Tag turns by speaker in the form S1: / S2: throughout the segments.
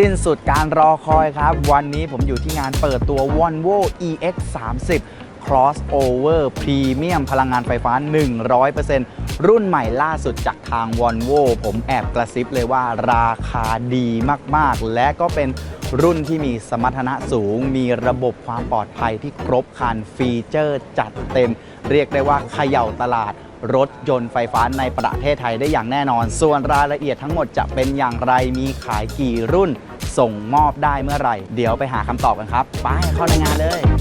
S1: สิ้นสุดการรอคอยครับ วันนี้ผมอยู่ที่งานเปิดตัว Volvo EX 30 Crossover Premium พลังงานไฟฟ้า 100%รุ่นใหม่ล่าสุดจากทาง Volvo ผมแอบกระซิบเลยว่าราคาดีมากๆ และก็เป็นรุ่นที่มีสมรรถนะสูง มีระบบความปลอดภัยที่ครบครันฟีเจอร์จัดเต็ม เรียกได้ว่าเขย่าตลาด รถยนต์ไฟฟ้าในประเทศไทยได้อย่างแน่นอน ส่วนรายละเอียดทั้งหมดจะเป็นอย่างไรมีขายกี่รุ่น ส่งมอบได้เมื่อไหร่ เดี๋ยวไปหาคำตอบกันครับ ไปเข้าในงานเลย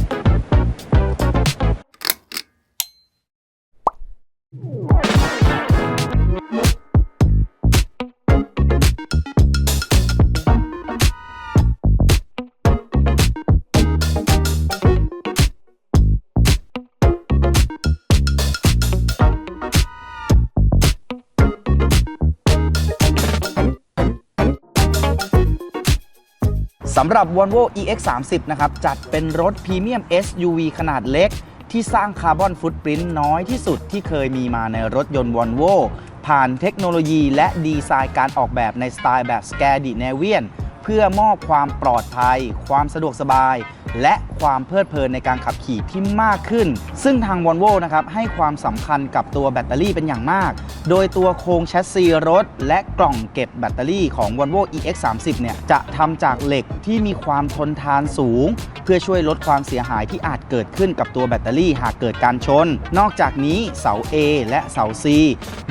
S1: สำหรับ Volvo EX30 นะครับจัดเป็นรถพรีเมียม SUV ขนาดเล็ก ที่สร้างคาร์บอนฟุตปรินต์น้อยที่สุดที่เคยมีมาในรถยนต์ Volvo ผ่านเทคโนโลยีและดีไซน์การออกแบบในสไตล์แบบสแกดิเนเวียน เพื่อมอบความปลอดภัย ความสะดวกสบาย และความเพลิดเพลินในการขับขี่ที่มากขึ้น ซึ่งทาง Volvo นะครับให้ความสำคัญกับตัวแบตเตอรี่เป็นอย่างมาก โดยตัวโครงแชสซีรถ และกล่องเก็บแบตเตอรี่ของ Volvo EX30 เนี่ยจะทำจากเหล็กที่มีความทนทานสูง พื่อช่วยลดความเสียหายที่อาจเกิดขึ้นกับตัวแบตเตอรี่หากเกิดการชน นอกจากนี้เสา A และเสา C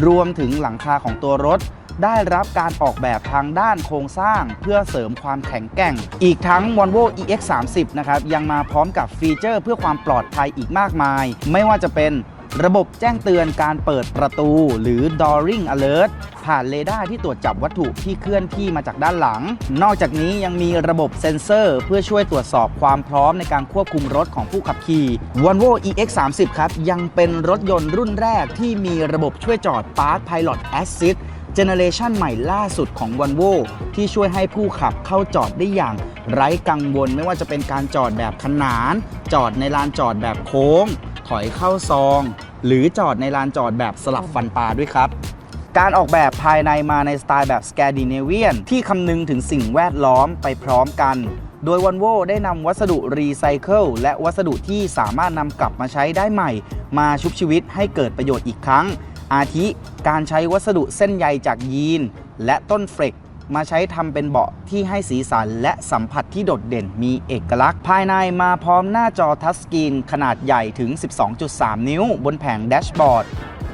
S1: รวมถึงหลังคาของตัวรถได้รับการออกแบบทางด้านโครงสร้างเพื่อเสริมความแข็งแกร่ง อีกทั้ง Volvo EX30 นะครับยังมาพร้อมกับฟีเจอร์เพื่อความปลอดภัยอีกมากมาย ไม่ว่าจะเป็น ระบบแจ้งเตือนการเปิดประตูหรือ Dooring Alert ผ่านเรดาร์ที่ตรวจจับวัตถุที่เคลื่อนที่มาจากด้านหลัง นอกจากนี้ยังมีระบบเซ็นเซอร์ เพื่อช่วยตรวจสอบความพร้อมในการควบคุมรถของผู้ขับขี่ Volvo EX30 ครับ ยังเป็นรถยนต์รุ่นแรกที่มีระบบช่วยจอด Park Pilot Assist เจเนเรชันใหม่ล่าสุดของ Volvo ที่ช่วยให้ผู้ขับเข้าจอดได้อย่าง ไร้กังวลไม่ว่าจะเป็นการจอดแบบขนาน จอดในลานจอดแบบโค้ง ถอยเข้าซอง หรือจอดในลานจอดแบบสลับฟันปลาด้วยครับ การออกแบบภายในมาในสไตล์แบบ Scandinavian ที่คำนึงถึงสิ่งแวดล้อมไปพร้อมกัน โดย Volvo ได้นำวัสดุรีไซเคิลและวัสดุที่สามารถนำกลับมาใช้ได้ใหม่ มาชุบชีวิตให้เกิดประโยชน์อีกครั้ง อาทิการใช้วัสดุเส้นใยจากยีน และต้นเฟรก มาใช้ทำเป็นเบาะที่ให้สีสันและสัมผัสที่โดดเด่นมีเอกลักษณ์ ภายในมาพร้อมหน้าจอทัชสกรีนขนาดใหญ่ถึง 12.3 นิ้ว บนแผงแดชบอร์ด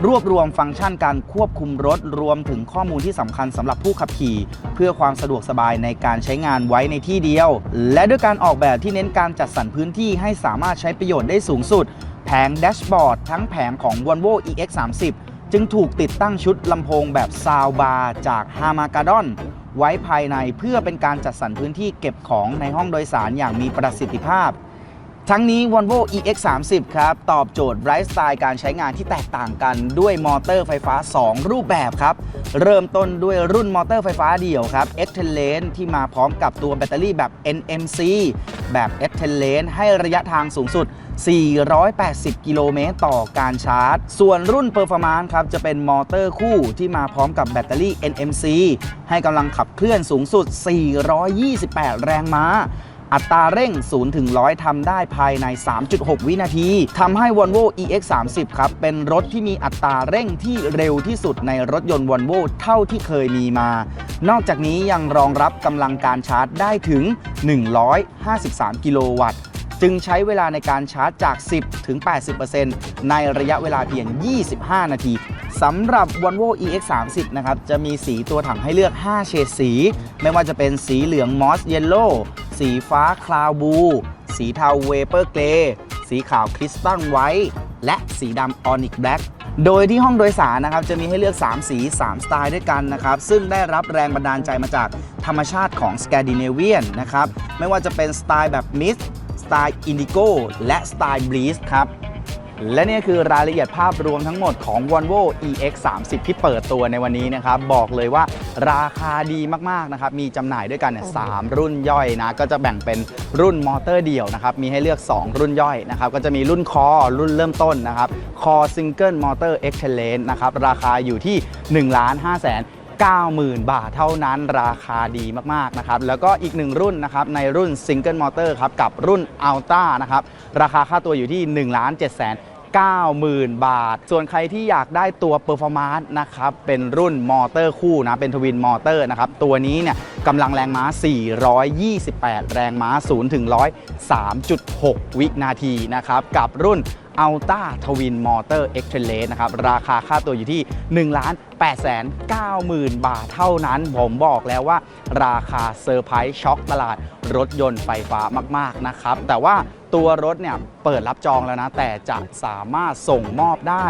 S1: รวบรวมฟังก์ชันการควบคุมรถรวมถึงข้อมูลที่สำคัญสำหรับผู้ขับขี่ เพื่อความสะดวกสบายในการใช้งานไว้ในที่เดียว และด้วยการออกแบบที่เน้นการจัดสรรพื้นที่ให้สามารถใช้ประโยชน์ได้สูงสุด แผงแดชบอร์ดทั้งแผงของ Volvo EX30 จึงถูกติดตั้งชุดลำโพงแบบซาวบาร์จาก h a m a g a d o n ไว้ภายในเพื่อเป็นการจัดสรรพื้นที่เก็บของในห้องโดยสารอย่างมีประสิทธิภาพ ทั้งนี้ Volvo EX30 ครับ ตอบโจทย์ไลฟ์สไตล์การใช้งานที่แตกต่างกันด้วยมอเตอร์ไฟฟ้า 2 รูปแบบครับ เริ่มต้นด้วยรุ่นมอเตอร์ไฟฟ้าเดี่ยวครับ e x t e l l a n e ที่มาพร้อมกับตัวแบตเตอรี่แบบ NMC แบบ e x t e l l a n e ให้ระยะทางสูงสุด 480 กิโลเมตรต่อการชาร์จ ส่วนรุ่น Performance ครับ จะเป็นมอเตอร์คู่ที่มาพร้อมกับแบตเตอรี่ NMC ให้กำลังขับเคลื่อนสูงสุด 428 แรงม้า อัตราเร่ง 0 ถึง 100 ทำได้ภายใน 3.6 วินาที ทำให้ Volvo EX30 ครับ เป็นรถที่มีอัตราเร่งที่เร็วที่สุดในรถยนต์ Volvo เท่าที่เคยมีมา นอกจากนี้ยังรองรับกำลังการชาร์จได้ถึง 153 กิโลวัตต์จึงใช้เวลาในการชาร์จจาก 10 ถึง 80%ในระยะเวลาเพียง 25 นาทีสำหรับ Volvo EX30 นะครับ จะมีสีตัวถังให้เลือก 5 เฉดสี ไม่ว่าจะเป็นสีเหลืองมอสเยลโล่ สีฟ้าคลาวบู สีเทาเวเปอร์เกรสีขาวคริสตัลไวท์และสีดำออนิกแบล็กโดยที่ห้องโดยสารนะครับจะมีให้เลือก 3 สี 3 สไตล์ด้วยกันนะครับ ซึ่งได้รับแรงบันดาลใจมาจากธรรมชาติของสแกดิเนเวียนนะครับ ไม่ว่าจะเป็นสไตล์แบบมิสสไตล์อินดิโกและสไตล์บลีสครับ และนี่คือรายละเอียดภาพรวมทั้งหมดของ Volvo EX30 ที่เปิดตัวในวันนี้นะครับ บอกเลยว่าราคาดีมาก ๆ นะครับ มีจำหน่ายด้วยกันเนี่ยสามรุ่นย่อยนะ ก็จะแบ่งเป็นรุ่นมอเตอร์เดี่ยวนะครับ มีให้เลือก 2 รุ่นย่อยนะครับ ก็จะมีรุ่นคอรุ่นเริ่มต้นนะครับคอซิงเกิลมอเตอร์เอ็กเ l เลนนะครับ ราคาอยู่ที่ 1 5 0 0 0 0 90,000 บาทเท่านั้นราคาดีมากๆนะครับแล้วก็อีกหนึ่งรุ่นนะครับในรุ่น Single Motor ครับกับรุ่น Alta นะครับราคาค่าตัวอยู่ที่1 7 0 0 0 90,000 บาท ส่วนใครที่อยากได้ตัว Performance นะครับ เป็นรุ่นมอเตอร์คู่นะ เป็นทวินมอเตอร์นะครับ ตัวนี้เนี่ยกำลังแรงม้า 428 แรงม้า 0 ถึง 100 3.6 วินาทีนะครับ กับรุ่น อัลต้าทวินมอเตอร์เอ็กเทเลสนะครับ ราคาค่าตัวอยู่ที่1 8 9 0 0 0 0 บาทเท่านั้น ผมบอกแล้วว่า ราคาเซอร์ไพรส์ช็อกตลาดรถยนต์ไฟฟ้ามาก ๆ นะครับ แต่ว่าตัวรถเนี่ยเปิดรับจองแล้วนะ แต่จะสามารถส่งมอบได้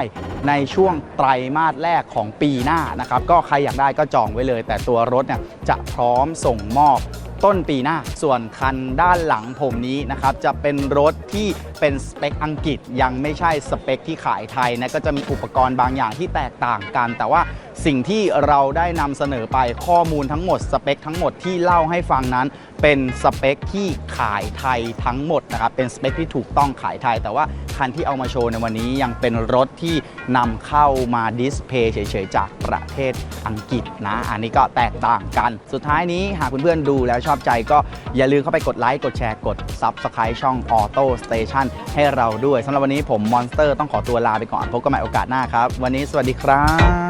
S1: ในช่วงไตรมาสแรกของปีหน้านะครับ ก็ใครอยากได้ก็จองไว้เลย แต่ตัวรถเนี่ยจะพร้อมส่งมอบ ต้นปีหน้า ส่วนคันด้านหลังผมนี้นะครับจะเป็นรถที่เป็นสเปคอังกฤษยังไม่ใช่สเปคที่ขายไทยนะก็จะมีอุปกรณ์บางอย่างที่แตกต่างกัน แต่ว่า สิ่งที่เราได้นำเสนอไปข้อมูลทั้งหมดสเปคทั้งหมดที่เล่าให้ฟังนั้น เป็นสเปคที่ขายไทยทั้งหมดนะครับเป็นสเปคที่ถูกต้องขายไทย แต่ว่าคันที่เอามาโชว์ในวันนี้ยังเป็นรถที่นำเข้ามาดิสเพย์เฉยๆจากประเทศอังกฤษนะ อันนี้ก็แตกต่างกัน สุดท้ายนี้หากเพื่อนๆดูแล้วชอบใจก็อย่าลืมเข้าไปกดไลค์กดแชร์กด Subscribe ช่อง Auto Station ให้เราด้วยสำหรับวันนี้ผมมอนสเตอร์ต้องขอตัวลาไปก่อนพบกันใหม่โอกาสหน้าครับ วันนี้สวัสดีครับ